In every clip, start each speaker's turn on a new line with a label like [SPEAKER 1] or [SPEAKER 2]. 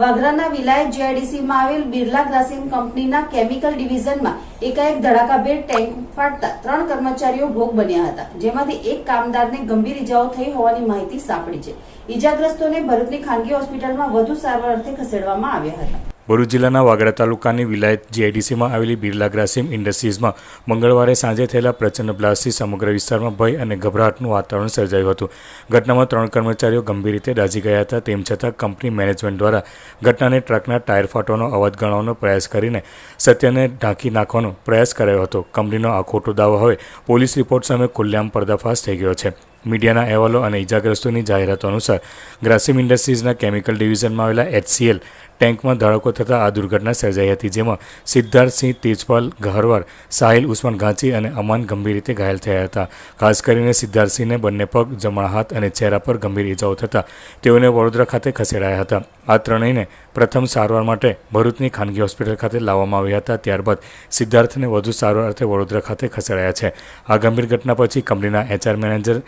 [SPEAKER 1] વાગરાના વિલાયત જીઆઈડીસીમાં આવેલ બિરલા ગ્લાસિંગ કંપનીના કેમિકલ ડિવિઝનમાં એકાએક ધડાકાભેર ટેન્ક ફાટતા ત્રણ કર્મચારીઓ ભોગ બન્યા હતા, જેમાંથી એક કામદારને ગંભીર ઇજાઓ થઈ હોવાની માહિતી સાંપડી છે. ઇજાગ્રસ્તોને ભરૂચની ખાનગી હોસ્પિટલમાં વધુ સારવાર અર્થે ખસેડવામાં આવ્યા હતા.
[SPEAKER 2] ભરૂચ જિલ્લાના વાગડા તાલુકાની વિલાયત જીઆઈડીસીમાં આવેલી બિરલા ગ્રાસિમ ઇન્ડસ્ટ્રીઝમાં મંગળવારે સાંજે થયેલા પ્રચંડ બ્લાસ્ટથી સમગ્ર વિસ્તારમાં ભય અને ગભરાટનું વાતાવરણ સર્જાયું હતું. ઘટનામાં ત્રણ કર્મચારીઓ ગંભીર રીતે દાઝી ગયા હતા, તેમ છતાં કંપની મેનેજમેન્ટ દ્વારા ઘટનાને ટ્રકના ટાયર ફાટવાનો અવાજ ગણવાનો પ્રયાસ કરીને સત્યને ઢાંકી નાખવાનો પ્રયાસ કરાયો હતો. કંપનીનો આ ખોટો દાવો હવે પોલીસ રિપોર્ટ સામે ખુલ્લેઆમ પર્દાફાશ થઈ ગયો છે. મીડિયાના અહેવાલો અને ઇજાગ્રસ્તોની જાહેરાતો અનુસાર ગ્રાસિમ ઇન્ડસ્ટ્રીઝના કેમિકલ ડિવિઝનમાં આવેલા એચસીએલ ટેન્કમાં ધડાકો થતાં આ દુર્ઘટના સર્જાઈ હતી, જેમાં સિદ્ધાર્થસિંહ તેજપાલ ગહરવાર, સાહિલ ઉસ્માન ઘાંચી અને અમાન ગંભીર રીતે ઘાયલ થયા હતા. ખાસ કરીને સિદ્ધાર્થસિંહને બંને પગ, જમણા હાથ અને ચહેરા પર ગંભીર ઇજાઓ થતાં તેઓને વડોદરા ખાતે ખસેડાયા હતા. આ ત્રણેયને પ્રથમ સારવાર માટે ભરૂચની ખાનગી હોસ્પિટલ ખાતે લાવવામાં આવ્યા હતા. ત્યારબાદ સિદ્ધાર્થને વધુ સારવાર અર્થે વડોદરા ખાતે ખસેડાયા છે. આ ગંભીર ઘટના પછી કંપનીના એચઆર મેનેજર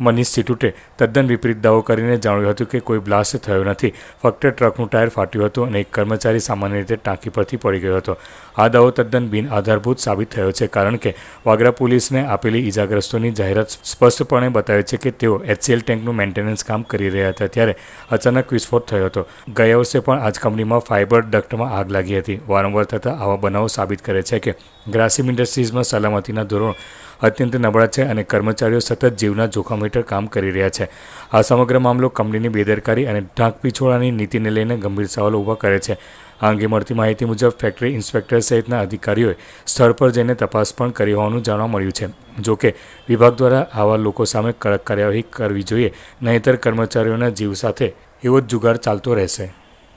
[SPEAKER 2] મનીષ સિટુટે તદ્દન વિપરીત દાવો કરીને જણાવ્યું હતું કે કોઈ બ્લાસ્ટ થયો નથી. ફક્ત ટ્રકનું ટાયર ફાટ્યું હતું અને એક કર્મચારી સામાન્ય રીતે ટાંકી પરથી પડી ગયો હતો. આ દાવો તદ્દન બિનઆધારભૂત સાબિત થયો છે કારણ કે વાગરા પોલીસને આપેલી ઇજાગ્રસ્તોની જાહેરાત સ્પષ્ટપણે બતાવે છે કે તેઓ એચસીએલ ટેન્કનું મેન્ટેનન્સ કામ કરી રહ્યા હતા ત્યારે અચાનક વિસ્ફોટ થયો હતો. ગયા વર્ષે પણ આ જ કંપનીમાં ફાઇબર ડક્ટમાં આગ લાગી હતી. વારંવાર થતા આવા બનાવો સાબિત કરે છે કે ગ્રાસિમ ઇન્ડસ્ટ્રીઝમાં સલામતીના ધોરણો અત્યંત નબળા છે અને કર્મચારીઓ સતત જીવના જોખમ હેઠળ કામ કરી રહ્યા છે. આ સમગ્ર મામલો કંપનીની બેદરકારી અને ઢાંક પીછોડાની નીતિને લઈને ગંભીર સવાલો ઊભા કરે છે. આ અંગે મળતી માહિતી મુજબ ફેક્ટરી ઇન્સ્પેક્ટર સહિતના અધિકારીઓએ સ્થળ પર જઈને તપાસ પણ કરી હોવાનું જાણવા મળ્યું છે. જોકે વિભાગ દ્વારા આવા લોકો સામે કડક કાર્યવાહી કરવી જોઈએ, નહીંતર કર્મચારીઓના જીવ સાથે એવો જ જુગાર ચાલતો રહેશે.